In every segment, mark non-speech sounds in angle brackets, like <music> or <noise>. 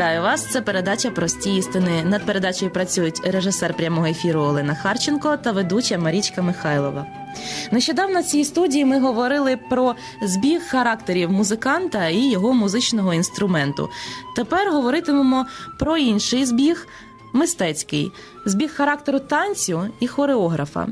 Вітаю вас! Це передача Прості істини. Над передачею працюють режисер прямого ефіру Олена Харченко та ведуча Марічка Михайлова. Нещодавно в цій студії ми говорили про збіг характерів музиканта і його музичного інструменту. Тепер говоритимемо про інший збіг мистецький збіг характеру танцю і хореографа.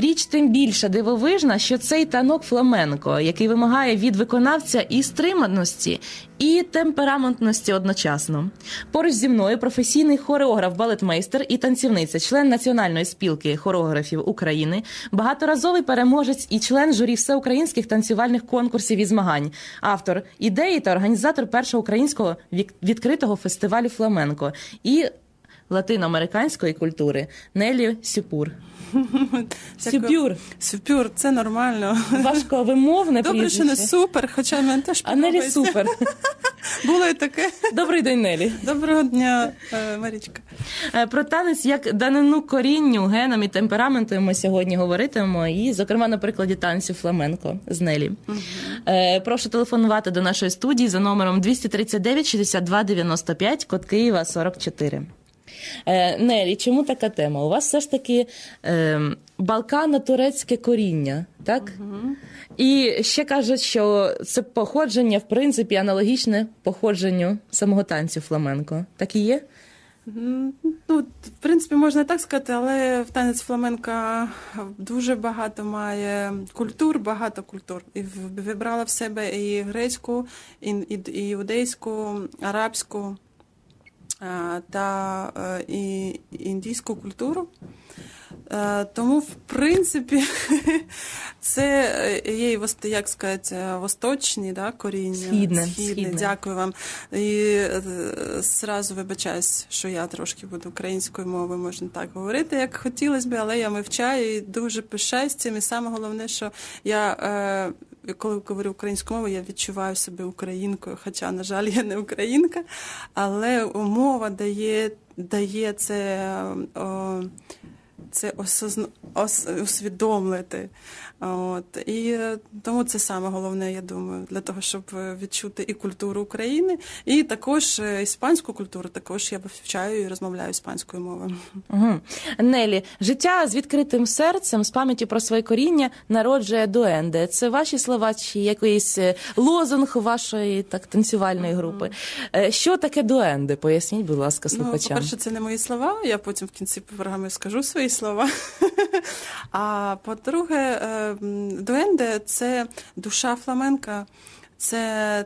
Річ тим більше дивовижна, що цей танок фламенко, який вимагає від виконавця і стриманості, і темпераментності одночасно. Поруч зі мною професійний хореограф, балетмейстер і танцівниця, член Національної спілки хореографів України, багаторазовий переможець і член журі всеукраїнських танцювальних конкурсів і змагань, автор ідеї та організатор першого українського відкритого фестивалю фламенко і латиноамериканської культури Нелі Сюпур. <laughs> Сюпюр. Сюпюр, це нормально. Важко вимовне Добре, що не супер, хоча мене теж А Нелі подобається. супер. <laughs> Було і таке. Добрий день, Нелі. Доброго дня, е, Марічка. Е, Про танець як данину корінню, генам і темпераменту ми сьогодні говоритимемо. І, зокрема, на прикладі танцю фламенко з Нелі. Е, Прошу телефонувати до нашої студії за номером 239 62 95, код Києва 44. Е, Нелі, чому така тема? У вас все ж таки е, балкано-турецьке коріння, так? І ще кажуть, що це походження, в принципі, аналогічне походженню самого танцю фламенко. Так і є? Ну, в принципі, можна так сказати, але в танець фламенка дуже багато має культур, багато культур. І вибрала в себе і грецьку, і, і, і іудейську, арабську та е, і індійську культуру. Е, Тому, в принципі, <laughs> це е, є, як сказати, восточні да, коріння. Східне, Східне, східне. Дякую вам. І зразу вибачаюсь, що я трошки буду українською мовою, можна так говорити, як хотілося б, але я вивчаю і дуже пишаюсь цим. І саме головне, що я. Е, коли говорю українську мову, я відчуваю себе українкою, хоча, на жаль, я не українка, але мова дає, дає це, о, це осозна... ос... усвідомлити. От. І е, тому це саме головне, я думаю, для того, щоб е, відчути і культуру України, і також е, іспанську культуру. Також я вивчаю і розмовляю іспанською мовою. Угу. Нелі, життя з відкритим серцем, з пам'яттю про своє коріння народжує дуенде. Це ваші слова чи якийсь лозунг вашої так танцювальної групи? Е, Що таке дуенде? Поясніть, будь ласка, Ну, слухачам. по-перше, це не мої слова. Я потім в кінці програми скажу свої слова. <laughs> А по-друге, дуенде це душа фламенка, це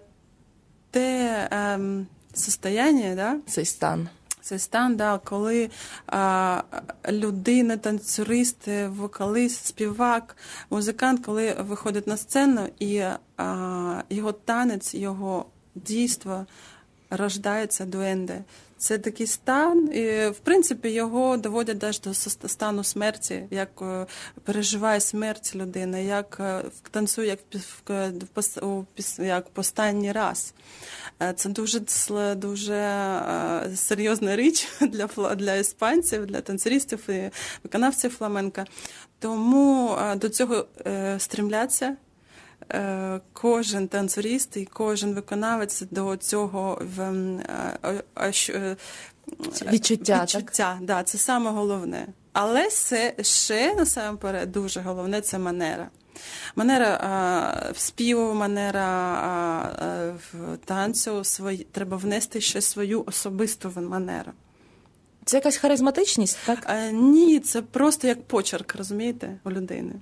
те ем, состояння, да? Цей стан. Це стан, да, коли а, людина, танцюрист, вокаліст, співак, музикант, коли виходить на сцену, і а, його танець, його дійство рождається дуенде. Це такий стан, і в принципі його доводять аж до стану смерті, як е, переживає смерть людина, як е, танцює як в піс- як останній раз. Е, Це дуже дуже е, серйозна річ <laughs> для для іспанців, для танцюристів і виконавців фламенка. Тому е, до цього е, стрімляться. Е, Кожен танцюрист і кожен виконавець до цього в м, е, е, е, е, Відчуття, так? да, це саме головне. Але це ще насамперед дуже головне це манера. Манера а, співу, манера а, а, в танцю свої, треба внести ще свою особисту манеру. Це якась харизматичність, так? А, ні, це просто як почерк, розумієте, у людини.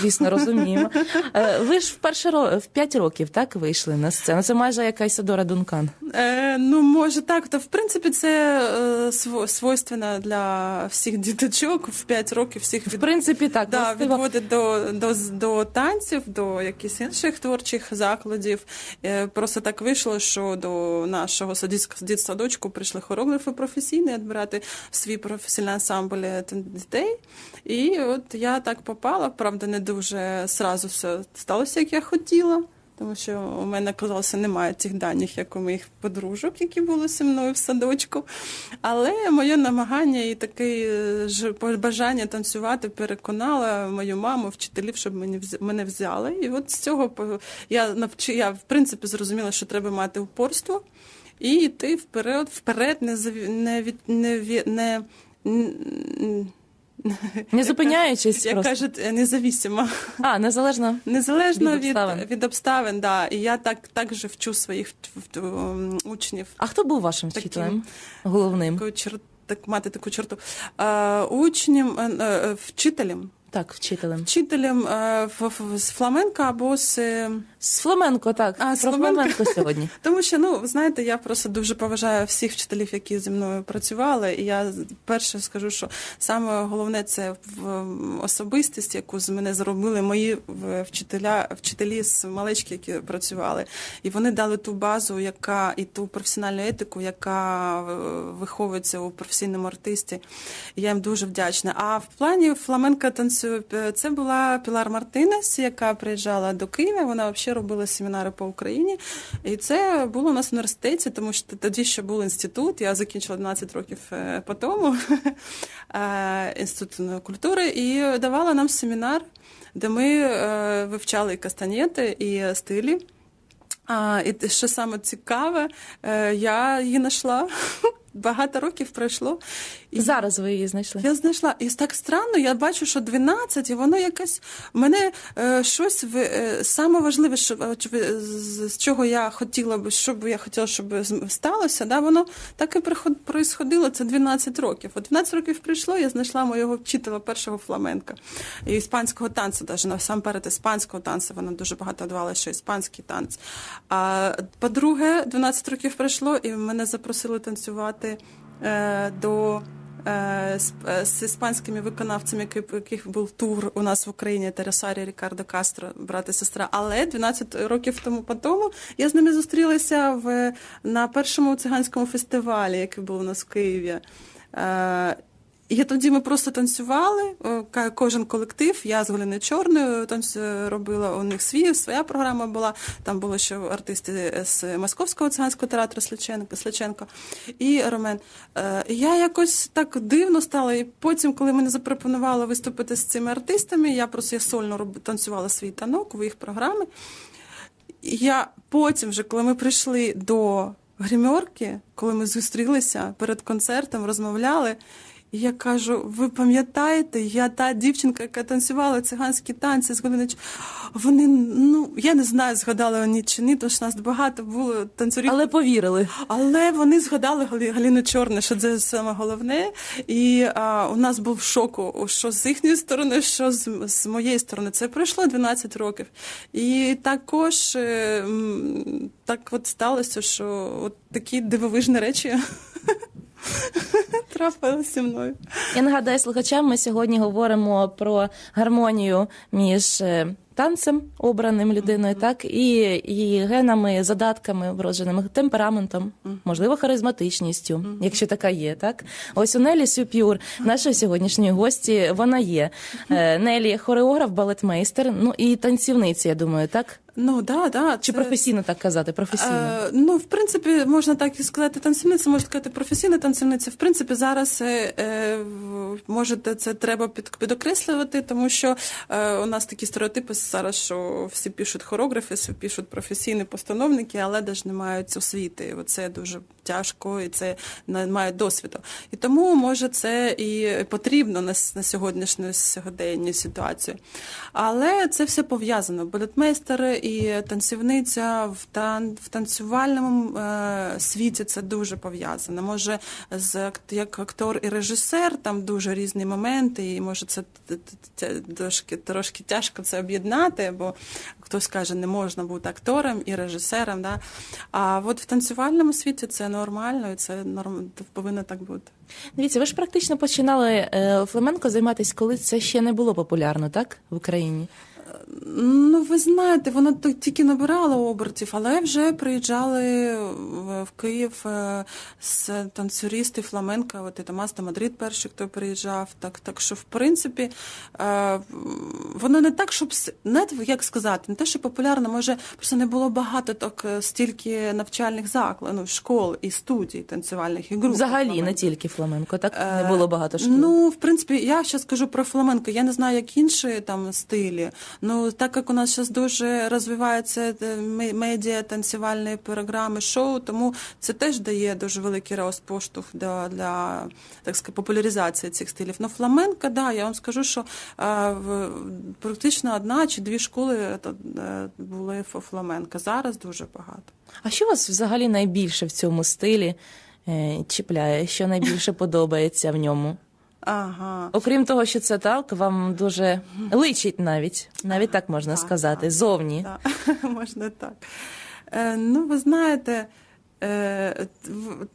Звісно, розуміємо. Е, Ви ж вперше в 5 років так вийшли на сцену. Це майже якась Адора Дункан. Е, ну, може так. Та в принципі це е, свойственно для всіх діточок в 5 років всіх В принципі, так. Да, властиво. відводить до, до, до танців, до якихось інших творчих закладів. Е, Просто так вийшло, що до нашого дитсадочку прийшли хореографи професійні відбирати свій професійний ансамбль е, дітей. І от я так попала, правда, не дуже сразу все сталося, як я хотіла. Тому що у мене казалося, немає цих даних, як у моїх подружок, які були зі мною в садочку. Але моє намагання і таке е, ж бажання танцювати переконала мою маму, вчителів, щоб мені мене взяли. І от з цього я навчи, я в принципі зрозуміла, що треба мати упорство. і йти вперед, вперед, не не не, не, Не зупиняючись як просто. кажуть, е, независимо. А, незалежно. Незалежно Від обставин. від, обставин, да. І я так, так же вчу своїх учнів. А хто був вашим Таким. вчителем? Головним? Такою, чер... так, мати таку черту. Е, учнем, е, е, вчителем. Так, вчителем. Вчителем е, в, в, з фламенка або з. е, З фламенко, так. А, з Про фламенко. фламенко сьогодні. <laughs> Тому що, ну, знаєте, я просто дуже поважаю всіх вчителів, які зі мною працювали. І я перше скажу, що саме головне це в особистість, яку з мене зробили мої вчителя, вчителі з малечки, які працювали. І вони дали ту базу, яка і ту професіональну етику, яка е, виховується у професійному артисті. І я їм дуже вдячна. А в плані фламенка танцю е, це була Пілар Мартинес, яка приїжджала до Києва. Вона взагалі робила семінари по Україні. І це було у нас в університеті, тому що тоді ще був інститут. Я закінчила 12 років е, по тому <laughs> е, інститут культури, і давала нам семінар, де ми вивчали і кастанєти, і стилі. А, і що саме цікаве, я її знайшла. <laughs> Багато років пройшло. І Зараз ви її знайшли. я знайшла. І так странно, я бачу, що 12, і воно якесь мене е, щось в, е, саме важливе, що от з, з чого я хотіла би, що би я хотіла, щоб сталося, да, воно так і приход- происходило. Це 12 років. От 12 років прийшло, я знайшла моєго вчителя першого фламенка і іспанського танцю, навіть насамперед іспанського танцю. Вона дуже багато давала, що іспанський танець. А по-друге, 12 років пройшло, і мене запросили танцювати е, до е, е, з іспанськими виконавцями, яких був тур у нас в Україні Тересарі Рікардо Кастро, брат і сестра. Але 12 років тому по тому я з ними зустрілася в, на першому циганському фестивалі, який був у нас в Києві. Е, і тоді ми просто танцювали, е, кожен колектив. Я з Галиною Чорною танцю робила у них свій, своя програма була. Там було ще артисти з Московського циганського театру Сличенко, Сличенко і Ромен. Е, Я якось так дивно стала. І потім, коли мене запропонували виступити з цими артистами, я просто я сольно танцювала свій танок у їх програмі. І Я потім, вже, коли ми прийшли до гримерки, коли ми зустрілися перед концертом, розмовляли. І я кажу: ви пам'ятаєте, я та дівчинка, яка танцювала циганські танці з Галинич. Вони, ну я не знаю, згадали вони чи ні, тому що нас багато було танцюрів. Але повірили. Але вони згадали Галі- Галину Чорне, що це саме головне. І а, у нас був шок, що з їхньої сторони, що з, з моєї сторони. Це пройшло 12 років. І також е, так от сталося, що от такі дивовижні речі <laughs> <laughs> трапилися зі мною. Я нагадаю слухачам, ми сьогодні говоримо про гармонію між е, танцем, обраним людиною, так і, і генами, задатками, вродженими, темпераментом, можливо, харизматичністю, якщо така є. Так, ось у Нелі Сюп'юр, нашої сьогоднішньої гості, вона є. Е, Нелі хореограф, балетмейстер, ну і танцівниця, я думаю, так? Ну да, да. Чи це- професійно так казати? Професійно. Е, ну, в принципі, можна так і сказати, танцівниця, можна сказати, професійна танцівниця. В принципі, зараз е, можете це треба під, підокреслювати, тому що е, у нас такі стереотипи зараз, що всі пишуть хореографи, всі пишуть професійні постановники, але навіть не мають освіти. Це дуже тяжко і це не мають досвіду. І тому може це і потрібно на, на сьогоднішню сьогоденню ситуацію. Але це все пов'язано. Балетмейстери і танцівниця в, тан, в танцювальному е, світі це дуже пов'язано. Може, з як актор і режисер, там дуже різні моменти, і може це трошки, трошки тяжко це об'єднати, бо хтось каже, не можна бути актором і режисером. Да? А от в танцювальному світі це нормально, і це норм, повинно так бути. Дивіться, ви ж практично починали е, фламенко займатися, коли це ще не було популярно, так? В Україні. Ну, ви знаєте, воно то- тільки набирало обертів, але вже приїжджали в Київ е, з танцюристи фламенка, от і Томас Мадрид перший, хто приїжджав. Так, так що, в принципі, е, воно не так, щоб знаєте, як сказати, не те, що популярно, може, просто не було багато так е, стільки навчальних закладів, ну, школ і студій танцювальних і груп. Взагалі, фламенко. не тільки фламенко, так не Е, було багато шкіл. Ну, в принципі, я ще скажу про фламенко. Я не знаю, як інші там стилі, Ну, так як у нас зараз дуже розвиваються е, ме- медіа, танцювальні програми, шоу, тому це теж дає дуже великий рост поштовх для, для так сказати, популяризації цих стилів. Ну, фламенко, да, я вам скажу, що е, в, практично одна чи дві школи е, були фламенко. Зараз дуже багато. А що вас взагалі найбільше в цьому стилі чіпляє? Що найбільше <laughs> подобається в ньому? Ага. Окрім того, що це так, вам дуже личить навіть, навіть так можна Так, сказати, так. зовні. Так, <laughs> можна так. Е, ну, ви знаєте, е,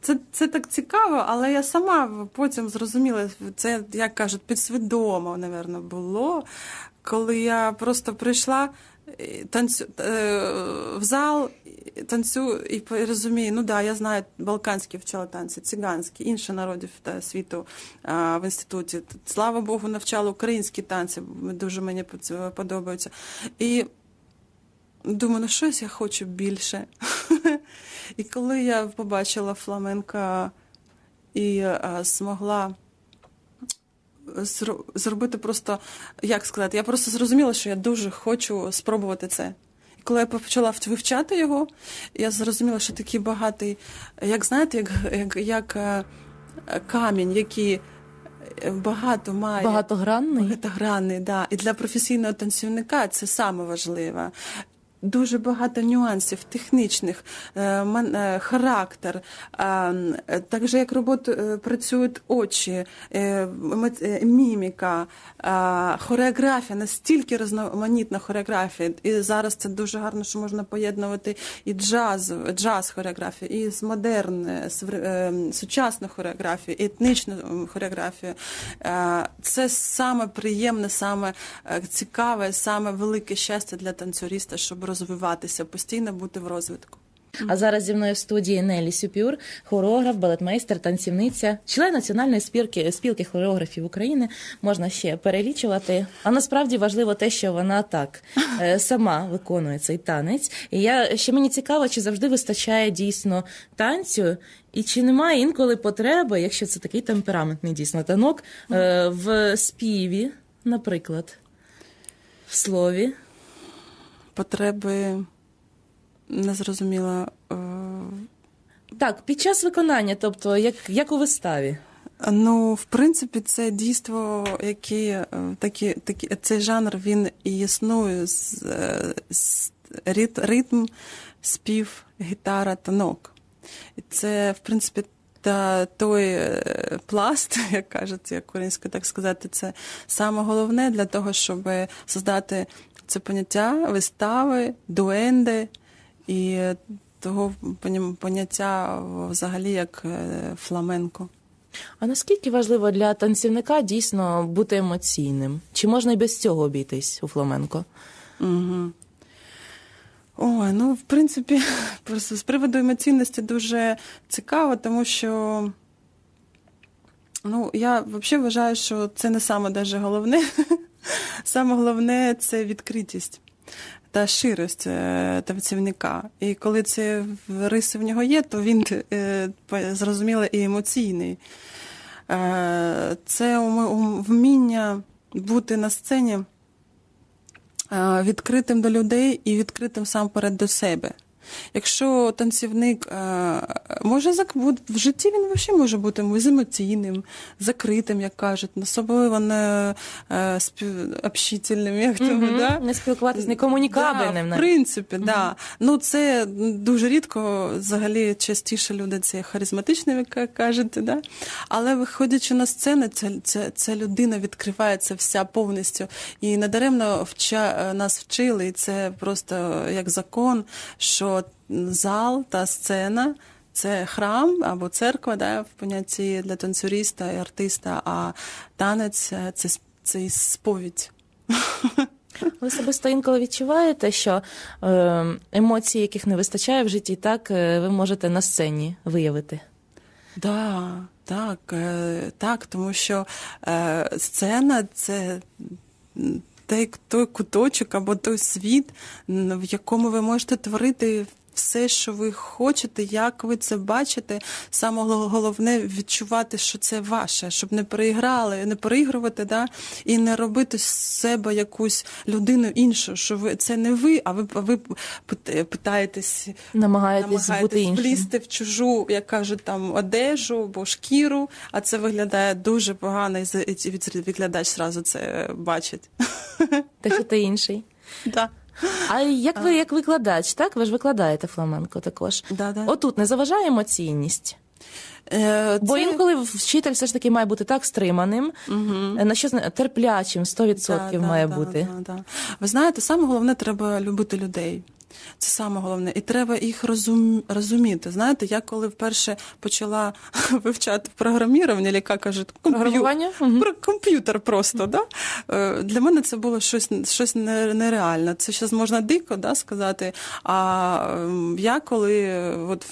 це, це так цікаво, але я сама потім зрозуміла, це, як кажуть, підсвідомо, напевно, було, коли я просто прийшла танцю, е, в зал, танцю і розумію, ну да, я знаю балканські вчила танці, циганські, інші народів та світу в інституті. Слава Богу, навчала українські танці, дуже мені подобаються. І думаю, ну щось я хочу більше. <laughs> І коли я побачила фламенка і змогла зробити просто, як сказати, я просто зрозуміла, що я дуже хочу спробувати це. І коли я почала вивчати його, я зрозуміла, що такий багатий, як знаєте, як, як, як е, камінь, який е, багато має. Багатогранний. Багатогранний, да. І для професійного танцівника це саме важливе. Дуже багато нюансів технічних, е, е, характер, так же як роботу е, працюють очі, міміка, хореографія, настільки різноманітна хореографія. І зараз це дуже гарно, що можна поєднувати і джаз, джаз хореографію, і з модерн, сучасну хореографію, і етнічну хореографію. Це саме приємне, саме цікаве, саме велике щастя для танцюриста, щоб розвиватися, постійно бути в розвитку. А зараз зі мною в студії Нелі Сюпюр, хореограф, балетмейстер, танцівниця, член національної спілки, спілки хореографів України. Можна ще перелічувати. А насправді важливо те, що вона так е, сама виконує цей танець. І я ще мені цікаво, чи завжди вистачає дійсно танцю, і чи немає інколи потреби, якщо це такий темпераментний дійсно танок, е, в співі, наприклад, в слові. Потреби не зрозуміла. е, Так, під час виконання, тобто як, як у виставі. Ну, в принципі, це дійство, яке такі, такі, цей жанр він і існує з, е, з рит, ритм, спів, гітара, танок. І це, в принципі, та той е, пласт, <laughs> як кажуть, як українською так сказати, це саме головне для того, щоб создати це поняття вистави, дуенди і того поняття взагалі як е, фламенко. А наскільки важливо для танцівника дійсно бути емоційним? Чи можна і без цього обійтись у фламенко? Угу. Ой, ну, в принципі, <laughs> просто з приводу емоційності дуже цікаво, тому що ну, я взагалі вважаю, що це не саме даже головне. <laughs> Саме головне це відкритість та щирість е, танцівника. І коли ці риси в нього є, то він е, зрозуміло і емоційний. Е, Це вміння бути на сцені відкритим до людей і відкритим сам перед до себе. Якщо танцівник е, може в житті він взагалі може бути беземоційним, закритим, як кажуть, особливо не е, спів... общительним, як тому, Мгм. да? Не спілкуватись, не комунікабельним. Да, в принципі, так. Да. Ну, це дуже рідко, взагалі, частіше люди це харизматичні, як ка- кажете, да? але виходячи на сцену, ця, ця, ця людина відкривається вся повністю. І недаремно вча, нас вчили, і це просто як закон, що зал та сцена. Це храм або церква, да, в понятті для танцюриста і артиста, а танець це, це сповідь. Ви особисто інколи відчуваєте, що е, емоцій, яких не вистачає в житті, так е, ви можете на сцені виявити. Да, так, е, так, тому що сцена це той, той куточок або той світ, в якому ви можете творити все, що ви хочете, як ви це бачите. Саме головне відчувати, що це ваше, щоб не переіграли, не переігрувати, да, і не робити з себе якусь людину іншу, що ви це не ви, а ви, а ви пит- питаєтесь Намагаєтесь бути намагаєтесь іншим. влізти в чужу, як кажуть, там одежу або шкіру, а це виглядає дуже погано, і відглядач зразу це бачить. Те, що ти інший. <laughs> Да. А як ви як викладач, так? Ви ж викладаєте фламенко також. Да, да. Отут не заважає емоційність. Е, Бо інколи вчитель все ж таки має бути так стриманим, угу. на що терплячим, 100% Да, має да, бути. Да, да. Ви знаєте, саме головне треба любити людей. Це саме головне, і треба їх розум... розуміти. Знаєте, я коли вперше почала <laughs> вивчати програмірування, яка каже? Мгм. Про комп'ютер просто, да? Е, Для мене це було щось, щось нереальне. Це зараз можна дико да, сказати. А ем, я коли от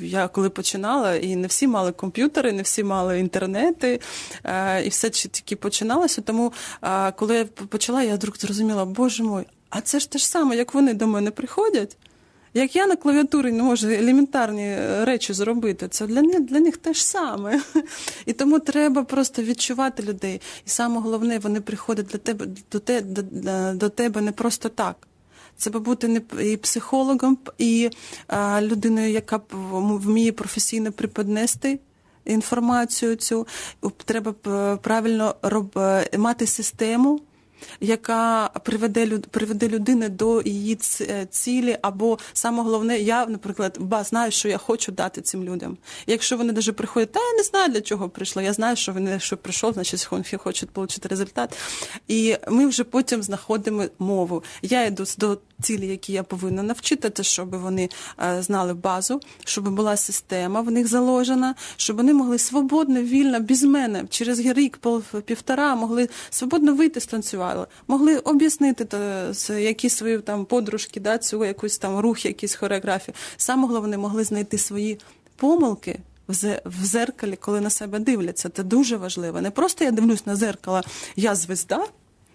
я коли починала, і не всі мали комп'ютери, не всі мали інтернети, е, і все тільки починалося. Тому е, коли я почала, я вдруг зрозуміла, боже мой, а це ж те ж саме, як вони до мене приходять. Як я на клавіатурі не можу елементарні е, речі зробити, це для них, для них те ж саме. І тому треба просто відчувати людей. І саме головне, вони приходять для тебе до, те, до, до тебе не просто так. Би бути не і психологом, і а, людиною, яка вміє професійно преподнести інформацію цю. Треба правильно роб, е, мати систему яка приведе люд- приведе людини до її е, цілі, або саме головне, я, наприклад, ба знаю, що я хочу дати цим людям. Якщо вони навіть приходять, та я не знаю для чого прийшла. Я знаю, що вони що прийшов, значить хочуть отримати результат. І ми вже потім знаходимо мову. Я йду до цілі, які я повинна навчити, щоб вони е, знали базу, щоб була система в них заложена, щоб вони могли свободно, вільно, без мене, через рік, півтора, могли свободно вийти станцювали, могли об'яснити які свої там подружки, да, цю якусь там рух, якісь хореографії. Саме головне, могли знайти свої помилки. В зеркалі, коли на себе дивляться, це дуже важливо. Не просто я дивлюсь на зеркало, я звезда,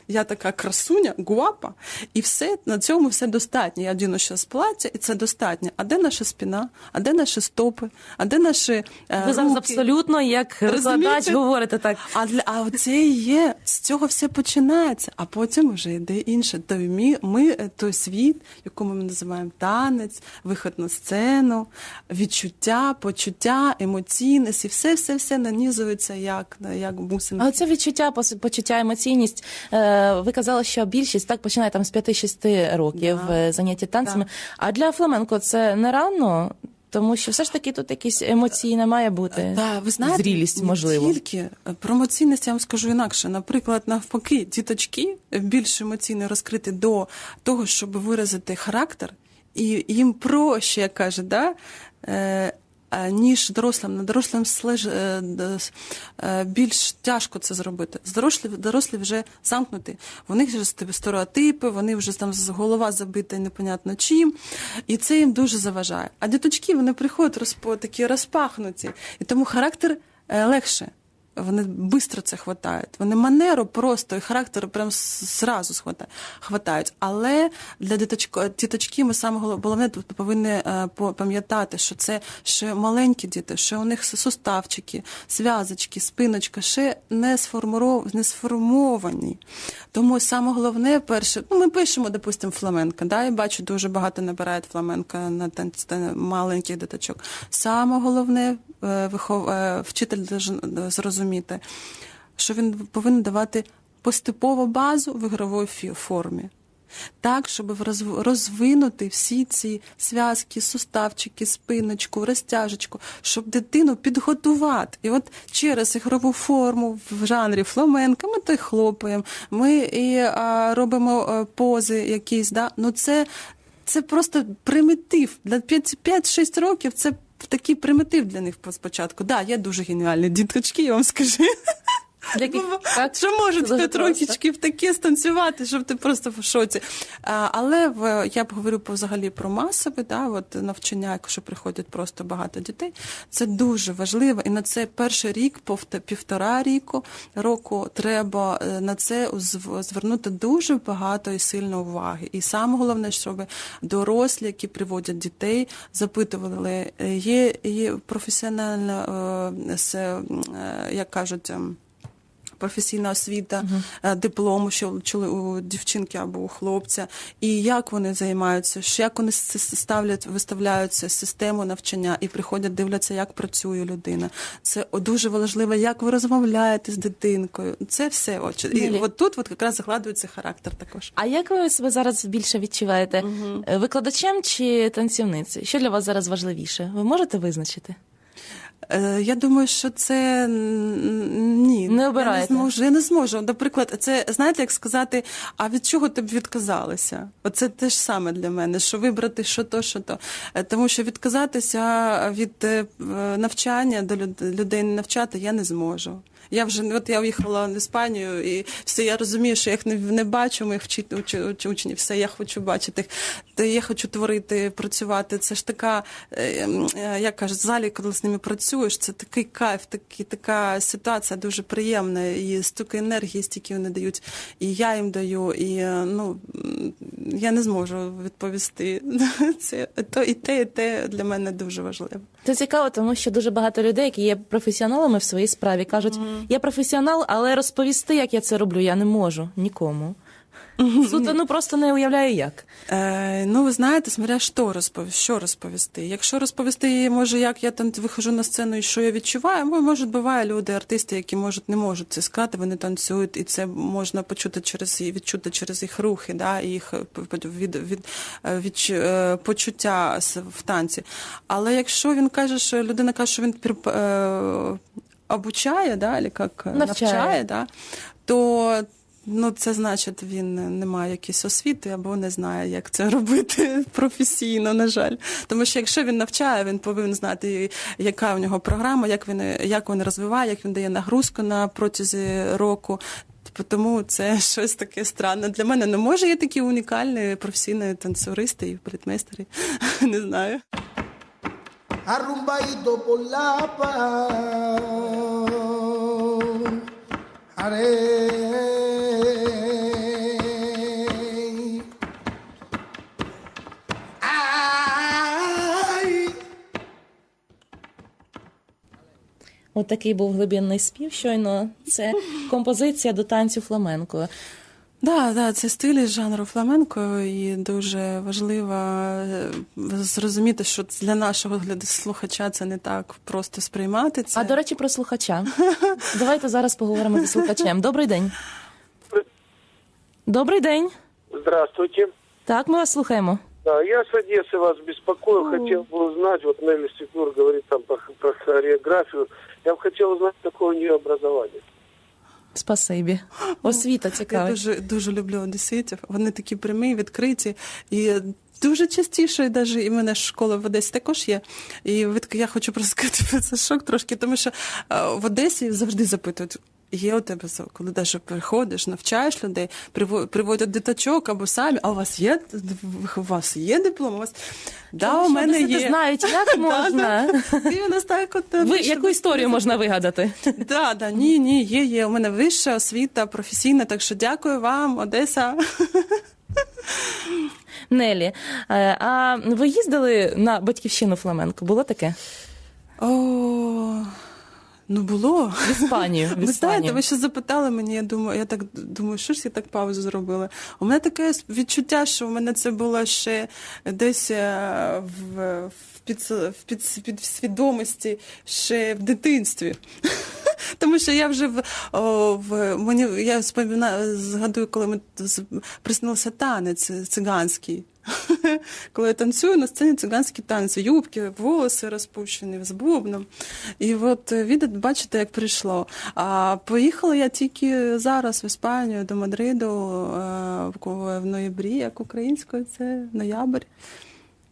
я така красуня, гуапа, і все на цьому все достатньо. Я одіну зараз плаття, і це достатньо. А де наша спина? А де наші стопи? А де наші е, Ви зараз абсолютно як Розумієте? говорите так. А для а оце і є. З цього все починається, а потім вже йде інше. Той мі, ми е, той світ, якому ми називаємо танець, виход на сцену, відчуття, почуття, емоційність, і все, все, все нанізується як, як бусинки. А оце відчуття, почуття, емоційність. Е, Ви казали, що більшість так починає там з 5-6 років Да. е, заняття танцями. А для фламенко це не рано, тому що все ж таки тут якісь емоційне має бути. Да, ви знаєте, зрілість, не можливо. Тільки е, про емоційність я вам скажу інакше. Наприклад, навпаки, діточки більш емоційно розкриті до того, щоб виразити характер, і їм проще, як каже, да? Е, ніж дорослим. На дорослим слеж, е, е, більш тяжко це зробити. Дорослі, дорослі вже замкнуті. Вони вже стереотипи, вони вже там з голова забита непонятно чим. І це їм дуже заважає. А діточки вони приходять розпо, такі розпахнуті. І тому характер легше. Вони швидко це хватають. Вони манеру просто і характер прям зразу хватають. Але для діточки ми саме головне тут повинні е, пам'ятати, що це ще маленькі діти, ще у них суставчики, зв'язочки, спиночка ще не, не сформовані. Тому саме головне перше, ну ми пишемо, допустимо, фламенко, да, я бачу, дуже багато набирають фламенко на маленьких діточок. Саме головне е, вихов... е, вчитель должен зрозуміти, що він повинен давати поступову базу в ігровій формі. Так, щоб розвинути всі ці зв'язки, суставчики, спиночку, розтяжечку, щоб дитину підготувати. І от через ігрову форму в жанрі фламенка ми то й хлопаємо, ми і а, робимо а, пози якісь. Да? Ну це, це просто примітив. Для 5-6 років це такий примітив для них спочатку. Да, є дуже геніальні діточки, я вам скажу. Для яких- так? Що можуть п'ять просто. років таке станцювати, щоб ти просто в шоці. А, але в, я б говорю взагалі про масове, да, от навчання, якщо приходять просто багато дітей, це дуже важливо. І на це перший рік, півтора ріку, року треба е, на це зв- звернути дуже багато і сильно уваги. І саме головне, щоб дорослі, які приводять дітей, запитували, е, є, є професіональна, е, як кажуть, ем, професійна освіта, е, диплом, що у дівчинки або у хлопця, і як вони займаються, що- як вони ставлять, виставляються систему навчання і приходять, дивляться, як працює людина. Це дуже важливо, як ви розмовляєте з дитинкою. Це все очі. І от тут от якраз закладується характер також. А як ви себе зараз більше відчуваєте? Е, Викладачем чи танцівницею? Що для вас зараз важливіше? Ви можете визначити? Е, Я думаю, що це ні. Не Я не зможу. Я не зможу. Наприклад, це знаєте, як сказати, а від чого ти б відказалася? Оце те ж саме для мене, що вибрати що то, що то. Е, Тому що відказатися від е, навчання до люд- людей навчати я не зможу. Я вже от я уїхала в Іспанію, і все я розумію, що я їх не, не бачу, моїх вчит, уч, уч, учнів, все я хочу бачити. Та я хочу творити, працювати. Це ж така, е, м, е, як кажуть, в залі, коли з ними працюєш, це такий кайф, такий, така ситуація дуже приємна. І стільки енергії, стільки вони дають, і я їм даю. І е, ну я не зможу відповісти. <laughs> Це то і те, і те для мене дуже важливо. Це цікаво, тому що дуже багато людей, які є професіоналами в своїй справі, кажуть, я професіонал, але розповісти, як я це роблю, я не можу нікому. <laughs> Суто, ну просто не уявляю як. Е, ну, ви знаєте, смотря що розповісти, що розповісти. Якщо розповісти, може, як я там виходжу на сцену і що я відчуваю, бо, може, буває люди, артисти, які можуть не можуть це сказати, вони танцюють, і це можна почути через і відчути через їх рухи, да, їх е, п- від, від, е, відчу- е, почуття в танці. Але якщо він каже, що людина каже, що він обучає, да, або як е, Навчає. навчає да, то Ну, це значить, він не має якісь освіти або не знає, як це робити <laughs> професійно, на жаль. Тому що якщо він навчає, він повинен знати, яка у нього програма, як він як він розвиває, як він дає нагрузку на протязі року. Типу, Тому це <laughs> щось таке странне. Для мене не може є такі унікальні професійні танцюристи і балетмейстери. <laughs> Не знаю. Arrumbaito por la paz. Haré. Ay. От такий був глибинний спів щойно. Це композиція до танцю фламенко. Да, да, це стиль із жанру фламенко, і дуже важливо е, зрозуміти, що для нашого гляд- слухача це не так просто сприймати це. А до речі, про слухача. <laughs> Давайте зараз поговоримо зі слухачем. Добрий день. Добрий день. Здравствуйте. Так, ми вас слухаємо. Да, я с Одессы вас беспокою. Хотел бы узнать, вот Нелли Стеклур говорит там про, про хореографию. Я бы хотел узнать, какое у нее образование. Спасибі. Освіта Я цікава. дуже дуже люблю одеситів. Вони такі прямі, відкриті і. Дуже частіше, навіть і в мене школа в Одесі також є. І я хочу просто сказати <laughs> про це шок трошки, тому що е, в Одесі завжди запитують. Є у тебе коли навіть приходиш, навчаєш людей, приводять дитачок або самі, а у вас є у вас є диплом? У вас да, у мене є. знають, як <laughs> можна. От Ви яку історію можна вигадати? <laughs> Да, да, ні, ні, є, є. У мене вища освіта професійна, так що дякую вам, Одеса. <laughs> Нелі, е, а ви їздили на батьківщину фламенко? Було таке? О, ну було. В Іспанію. В Ви знаєте, ви ще запитали мені, я думаю, я так думаю, що ж я так паузу зробила. У мене таке відчуття, що у мене це було ще десь е, в, в, під, під, під свідомості ще в дитинстві. <laughs> Тому що я вже в, о, в мені я споминаю, згадую, коли ми приснився танець циганський. <laughs> Коли я танцюю на сцені циганські танці, юбки, волоси розпущені з бубном. І от е, відео, бачите, як прийшло. А поїхала я тільки зараз в Іспанію до Мадриду е, в ноябрі, як українською, це ноябрь.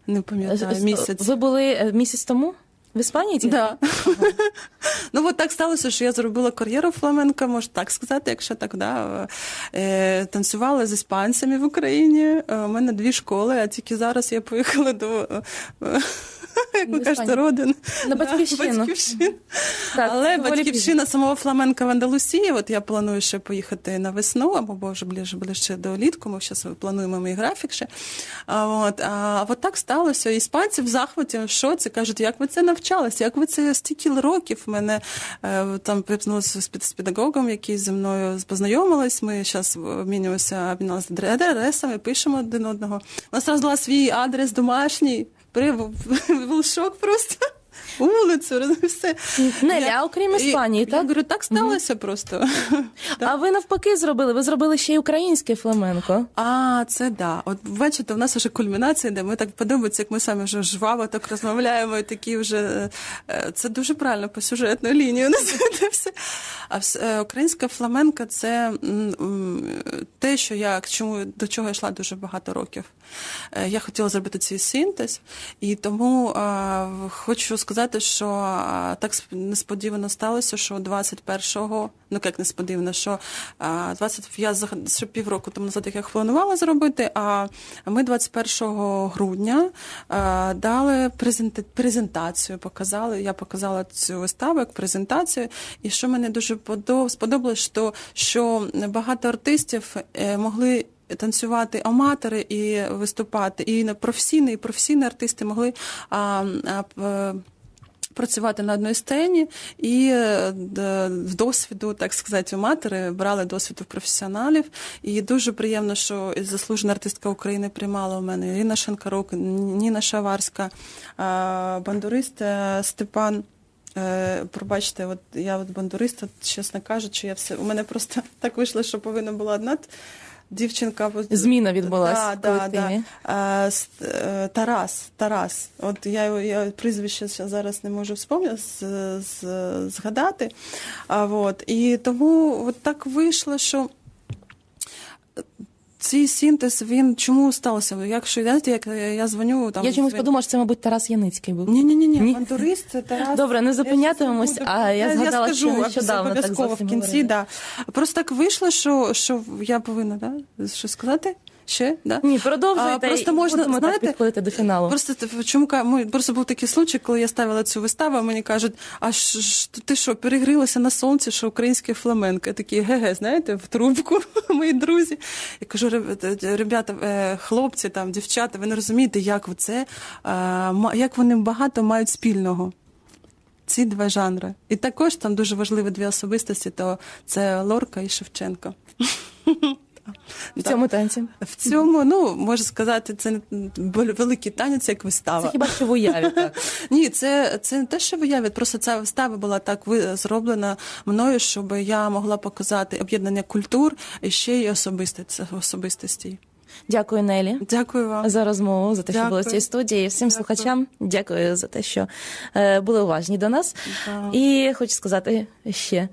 Не пам'ятаю місяць. Ви були е, місяць тому В Іспанії? Так. Да. <laughs> ну от так сталося, що я зробила кар'єру фламенка, можна так сказати, якщо так, да. Е, танцювала з іспанцями в Україні. Е, У мене дві школи, а тільки зараз я поїхала до. <laughs> Як ви кажете, родин. На батьківщину. батьківщину. Так, Але батьківщина самого фламенка в Андалусії. От я планую ще поїхати на весну, або вже ближче, ближче до літку. Ми зараз плануємо мій графік ще. А от, а от так сталося. Іспанці в захваті, в шоці кажуть, як ви це навчалися, як ви це стільки років мене е, там припнулося з, педагогом, який зі мною познайомилась. Ми зараз обмінюємося обмінялися адресами, пишемо один одного. Вона зразу дала свій адрес домашній. При був шок просто. <laughs> Вулицю, все. Нелі, Я- а окрім Іспанії, Я так? говорю, так сталося просто. <laughs> А ви навпаки зробили? Ви зробили ще й українське фламенко. А, це да. От бачите, у нас вже кульмінація, де ми так подобається, як ми самі вже жваво так розмовляємо, і такі вже е, це дуже правильно по сюжетної лінії у <laughs> нас іде все. А е, українська фламенка це те, що я чому до чого я йшла дуже багато років. Е, Я хотіла зробити цей синтез, і тому е, хочу сказати, що е, так сп- несподівано сталося, що 21-го, ну як несподівано, що е, 20, я ще півроку тому назад, як я планувала зробити, а ми 21 грудня дали презента- презентацію, показали. Я показала цю виставу як презентацію. І що мені дуже подо- сподобалось, що, що багато артистів е, могли танцювати аматори і виступати, і професійні, і професійні артисти могли а, а, працювати на одній сцені і е, в досвіду, так сказати, аматори брали досвід у професіоналів. І дуже приємно, що заслужена артистка України приймала у мене Ірина Шанкарук, Ніна Шаварська, бандурист е, Степан. Е, Пробачте, от я от бандурист, от, чесно кажучи, я все у мене просто <laughs> так вийшло, що повинна була одна дівчинка. Зміна відбулася. Да, да, да. Е, с- е, Тарас. Тарас. От я його я прізвище зараз не можу вспомнити, з, з, згадати. А, от. І тому от так вийшло, що. Цей синтез, він чому стався? Якщо знаєте, як я дзвоню там. Я чомусь подумав, подумала, що це, мабуть, Тарас Яницький був. ні, ні, ні, Ні? бандурист це Тарас. Добре, не зупинятимемось, а я згадала, скажу, що нещодавно так зовсім в кінці, говорили. да. Просто так вийшло, що, що я повинна, да? Що сказати? Ще? Да? Ні, продовжуйте. А, просто і можна, будемо знаєте, так до фіналу. Просто чому ка- ми просто був такий случай, коли я ставила цю виставу, мені кажуть, а ш- ш- ти що, перегрілася на сонці, що українське фламенко? Я такі ге-ге, знаєте, в трубку, <laughs> мої друзі. Я кажу, «Ребята, е, хлопці, там, дівчата, ви не розумієте, як це, як вони багато мають спільного. Ці два жанри. І також там дуже важливі дві особистості, то це Лорка і Шевченко. <laughs> В цьому танці. В цьому, ну, можна сказати, це не великий танець, як вистава. Це хіба що в уяві, так. <laughs> Ні, це, це не те, що виявить, просто ця вистава була так зроблена мною, щоб я могла показати об'єднання культур і ще й особистості. Дякую, Нелі. Дякую вам. За розмову, за те, що Дякую. були в цій студії. Всім Дякую. слухачам дякую за те, що е, були уважні до нас. Да. І хочу сказати ще,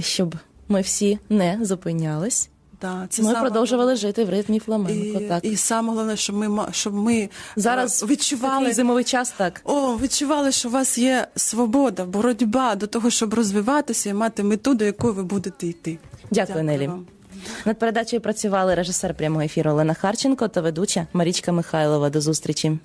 щоб ми всі не зупинялись. Да, це Ми саме продовжували жити в ритмі фламенко. І, так. і саме головне, щоб ми ма- щоб ми Зараз е, відчували зимовий час, так. О, відчували, що у вас є свобода, боротьба до того, щоб розвиватися і мати мету, до якої ви будете йти. Дякую, Нелі. вам. Над передачею працювали режисер прямого ефіру Олена Харченко та ведуча Марічка Михайлова. До зустрічі.